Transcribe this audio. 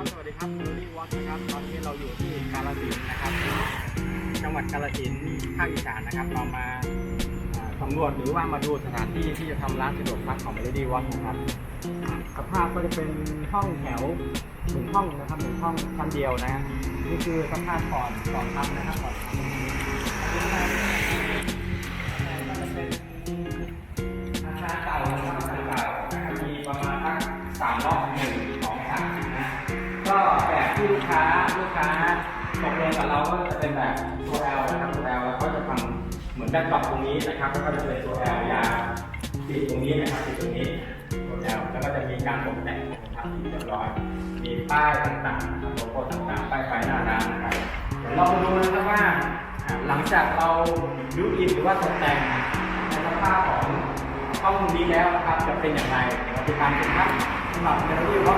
ครับ สวัสดีครับโรลี่วอตนะครับ ตอนนี้เราอยู่ที่กาลสินนะครับ จังหวัดกาลสินภาคอีสานนะครับ เรามาสำรวจหรือว่ามาดูสถานที่ที่จะทำร้านสะดวกซักของ Lady w a t นะครับ สภาพก็จะเป็นห้องแถวหนึ่งห้องนะครับหนึ่งห้องชั้นเดียวนะฮะนี่คือสภาพก่อนก่อนทำนะครับก่อน ค้าลูกค้าตกลงกับเราก็จะเป็นแบบตัว L นะครับตัว L แล้วก็จะทำเหมือนแบบปรับตรงนี้นะครับแล้วก็จะเป็นตัว L ยาวติดตรงนี้นะครับติดตรงนี้แล้วแล้วก็จะมีการตกแต่งนะครับที่เรียบร้อย มีป้ายต่างๆโลโก้ต่างๆป้ายไฟหน้าร้านนะครับเดี๋ยวเรามาดูนะครับว่า หลังจากเราดูอินหรือว่าตกแต่งในสภาพของห้องนี้แล้วนะครับจะเป็นอย่างไรเดี๋ยวเราไปตามกันครับสำหรับเมนูที่ว